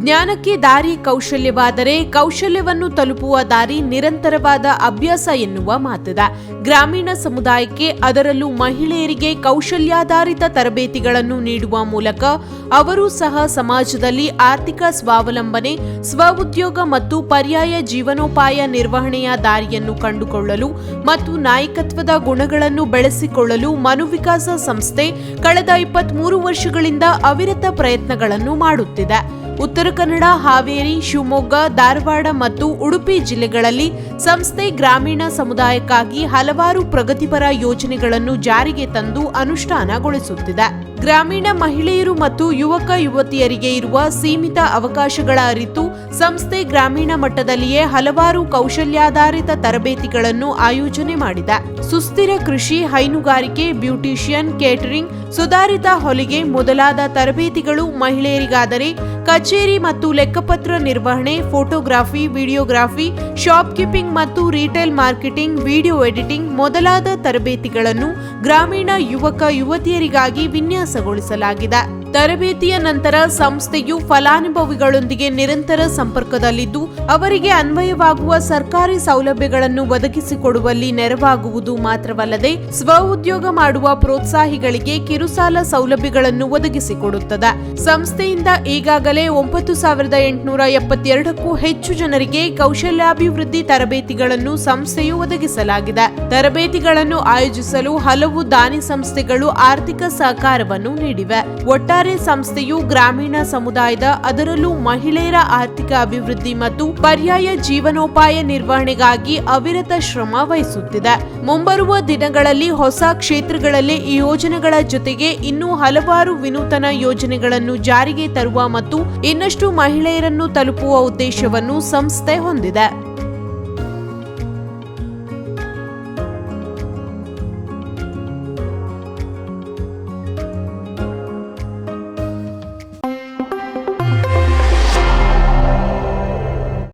ಜ್ಞಾನಕ್ಕೆ ದಾರಿ ಕೌಶಲ್ಯವಾದರೆ ಕೌಶಲ್ಯವನ್ನು ತಲುಪುವ ದಾರಿ ನಿರಂತರವಾದ ಅಭ್ಯಾಸ ಎನ್ನುವ ಮಾತಿದೆ. ಗ್ರಾಮೀಣ ಸಮುದಾಯಕ್ಕೆ ಅದರಲ್ಲೂ ಮಹಿಳೆಯರಿಗೆ ಕೌಶಲ್ಯಾಧಾರಿತ ತರಬೇತಿಗಳನ್ನು ನೀಡುವ ಮೂಲಕ ಅವರು ಸಹ ಸಮಾಜದಲ್ಲಿ ಆರ್ಥಿಕ ಸ್ವಾವಲಂಬನೆ, ಸ್ವಉದ್ಯೋಗ ಮತ್ತು ಪರ್ಯಾಯ ಜೀವನೋಪಾಯ ನಿರ್ವಹಣೆಯ ದಾರಿಯನ್ನು ಕಂಡುಕೊಳ್ಳಲು ಮತ್ತು ನಾಯಕತ್ವದ ಗುಣಗಳನ್ನು ಬೆಳೆಸಿಕೊಳ್ಳಲು ಮನುವಿಕಾಸ ಸಂಸ್ಥೆ ಕಳೆದ ಇಪ್ಪತ್ಮೂರು ವರ್ಷಗಳಿಂದ ಅವಿರತ ಪ್ರಯತ್ನಗಳನ್ನು ಮಾಡುತ್ತಿದೆ. ಉತ್ತರ ಕನ್ನಡ, ಹಾವೇರಿ, ಶಿವಮೊಗ್ಗ, ಧಾರವಾಡ ಮತ್ತು ಉಡುಪಿ ಜಿಲ್ಲೆಗಳಲ್ಲಿ ಸಂಸ್ಥೆ ಗ್ರಾಮೀಣ ಸಮುದಾಯಕ್ಕಾಗಿ ಹಲವಾರು ಪ್ರಗತಿಪರ ಯೋಜನೆಗಳನ್ನು ಜಾರಿಗೆ ತಂದು ಅನುಷ್ಠಾನಗೊಳಿಸುತ್ತಿದೆ. ಗ್ರಾಮೀಣ ಮಹಿಳೆಯರು ಮತ್ತು ಯುವಕ ಯುವತಿಯರಿಗೆ ಇರುವ ಸೀಮಿತ ಅವಕಾಶಗಳ ಅರಿತು ಸಂಸ್ಥೆ ಗ್ರಾಮೀಣ ಮಟ್ಟದಲ್ಲಿಯೇ ಹಲವಾರು ಕೌಶಲ್ಯಾಧಾರಿತ ತರಬೇತಿಗಳನ್ನು ಆಯೋಜನೆ ಮಾಡಿದೆ. ಸುಸ್ಥಿರ ಕೃಷಿ, ಹೈನುಗಾರಿಕೆ, ಬ್ಯೂಟಿಷಿಯನ್, ಕೇಟರಿಂಗ್, ಸುಧಾರಿತ ಹೊಲಿಗೆ ಮೊದಲಾದ ತರಬೇತಿಗಳು ಮಹಿಳೆಯರಿಗಾದರೆ ಕಚೇರಿ ಮತ್ತು ಲೆಕ್ಕಪತ್ರ ನಿರ್ವಹಣೆ, ಫೋಟೋಗ್ರಾಫಿ, ವಿಡಿಯೋಗ್ರಾಫಿ ಶಾಪ್ ಕೀಪಿಂಗ್ ಮತ್ತು ರಿಟೇಲ್ ಮಾರ್ಕೆಟಿಂಗ್, ವಿಡಿಯೋ ಎಡಿಟಿಂಗ್ ಮೊದಲಾದ ತರಬೇತಿಗಳನ್ನು ಗ್ರಾಮೀಣ ಯುವಕ, ಯುವತಿಯರಿಗಾಗಿ ವಿನ್ಯಾಸಗೊಳಿಸಲಾಗಿದೆ. ತರಬೇತಿಯ ನಂತರ ಸಂಸ್ಥೆಯು ಫಲಾನುಭವಿಗಳೊಂದಿಗೆ ನಿರಂತರ ಸಂಪರ್ಕದಲ್ಲಿದ್ದು, ಅವರಿಗೆ ಅನ್ವಯವಾಗುವ ಸರ್ಕಾರಿ ಸೌಲಭ್ಯಗಳನ್ನು ಒದಗಿಸಿಕೊಡುವಲ್ಲಿ ನೆರವಾಗುವುದು ಮಾತ್ರವಲ್ಲದೆ ಸ್ವಉದ್ಯೋಗ ಮಾಡುವ ಪ್ರೋತ್ಸಾಹಿಗಳಿಗೆ ಕಿರುಸಾಲ ಸೌಲಭ್ಯಗಳನ್ನು ಒದಗಿಸಿಕೊಡುತ್ತದೆ. ಸಂಸ್ಥೆಯಿಂದ ಈಗಾಗಲೇ ಒಂಬತ್ತು ಸಾವಿರದ ಎಂಟುನೂರ ಎಪ್ಪತ್ತೆರಡಕ್ಕೂ ಹೆಚ್ಚು ಜನರಿಗೆ ಕೌಶಲ್ಯಾಭಿವೃದ್ಧಿ ತರಬೇತಿಗಳನ್ನು ಸಂಸ್ಥೆಯು ಒದಗಿಸಲಾಗಿದೆ. ತರಬೇತಿಗಳನ್ನು ಆಯೋಜಿಸಲು ಹಲವು ದಾನಿ ಸಂಸ್ಥೆಗಳು ಆರ್ಥಿಕ ಸಹಕಾರವನ್ನು ನೀಡಿವೆ. ಒಟ್ಟಾರೆ ಸಂಸ್ಥೆಯು ಗ್ರಾಮೀಣ ಸಮುದಾಯದ ಅದರಲ್ಲೂ ಮಹಿಳೆಯರ ಆರ್ಥಿಕ ಅಭಿವೃದ್ಧಿ ಮತ್ತು ಪರ್ಯಾಯ ಜೀವನೋಪಾಯ ನಿರ್ವಹಣೆಗಾಗಿ ಅವಿರತ ಶ್ರಮ ವಹಿಸುತ್ತಿದೆ. ಮುಂಬರುವ ದಿನಗಳಲ್ಲಿ ಹೊಸ ಕ್ಷೇತ್ರಗಳಲ್ಲಿ ಈ ಯೋಜನೆಗಳ ಜೊತೆಗೆ ಇನ್ನೂ ಹಲವಾರು ವಿನೂತನ ಯೋಜನೆಗಳನ್ನು ಜಾರಿಗೆ ತರುವ ಮತ್ತು ಇನ್ನಷ್ಟು ಮಹಿಳೆಯರನ್ನು ತಲುಪುವ ಉದ್ದೇಶವನ್ನು ಸಂಸ್ಥೆ ಹೊಂದಿದೆ.